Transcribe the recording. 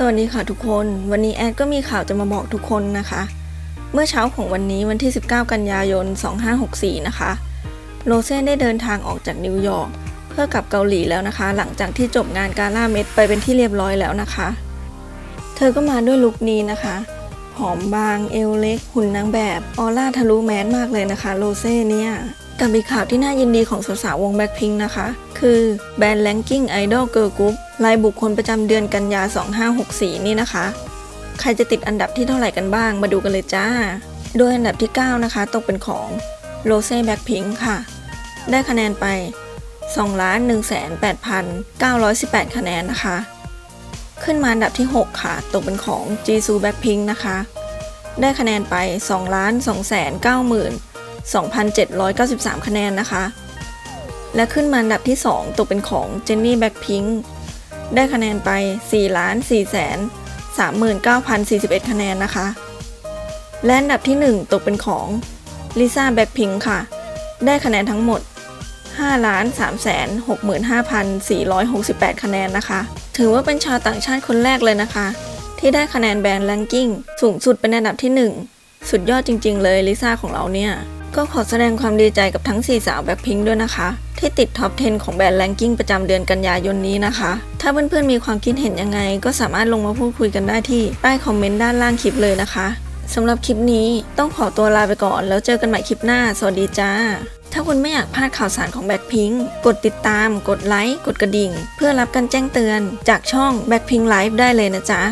สวัสดีค่ะทุกคน วันนี้แอดก็มีข่าวจะมาบอกทุกคนนะคะ เมื่อเช้าของวันนี้วันที่ 19 กันยายน 2564 นะคะ โรเซนได้เดินทางออกจากนิวยอร์กเพื่อกลับเกาหลีแล้วนะคะ หลังจากที่จบงานกาล่าเม็ดไปเป็นที่เรียบร้อยแล้วนะคะ เธอก็มาด้วยลุคนี้นะคะ ผอมบาง เอวเล็ก หุ่นนางแบบ ออร่าทะลุแมสมากเลยนะคะโรเซ่เนี่ยกับอีกข่าวที่น่ายินดีของสาวๆวงแบ็คพิงนะคะ คือแบรนด์ Ranking Idol Girl Group รายบุคคลประจำเดือนกันยา 2564 นี่นะคะ ใครจะติดอันดับที่เท่าไหร่กันบ้างมาดูกันเลยจ้า โดยอันดับที่ 9 นะคะ ตกเป็นของโรเซ่แบ็คพิงค่ะ ได้คะแนนไป 2 1 8 9 1 8 คะแนนนะคะ ขึ้นมาอันดับที่ 6 ค่ะ ตกเป็นของ j i s u Blackpink นะคะ ได้คะแนนไป 2 2 9 2,793 คะแนนนะคะ และขึ้นมาอันดับที่ 2 ตกเป็นของ Jennie Blackpink ได้คะแนนไป 4 4 3 9 4 1 คะแนนนะคะ และอันดับที่ 1 ตกเป็นของ Lisa Blackpink ค่ะ ได้คะแนนทั้งหมด 5 3 65,468 คะแนนนะคะ ถือว่าเป็นชาวต่างชาติคนแรกเลยนะคะ ที่ได้คะแนนแบรนด์แรงกิ้งสูงสุดเป็นอันดับที่ 1 สุดยอดจริง ๆ เลยลิซ่าของเราเนี่ย ก็ขอแสดงความดีใจกับทั้ง 4 สาวแบ็คพิงด้วยนะคะ ที่ติดท็อป 10 ของแบรนด์แรงกิ้งประจำเดือนกันยายนนี้นะคะ ถ้าเพื่อนๆมีความคิดเห็นยังไง ก็สามารถลงมาพูดคุยกันได้ที่ใต้คอมเมนต์ด้านล่างคลิปเลยนะคะ สำหรับคลิปนี้ต้องขอตัวลาไปก่อน แล้วเจอกันใหม่คลิปหน้า สวัสดีจ้า ถ้าคุณไม่อยากพลาดข่าวสารของแบ็คพิงกดติดตาม กดไลค์ กดกระดิ่ง เพื่อรับการแจ้งเตือนจากช่อง b บ็คพิงไลฟ์ได้เลยนะจ๊ะ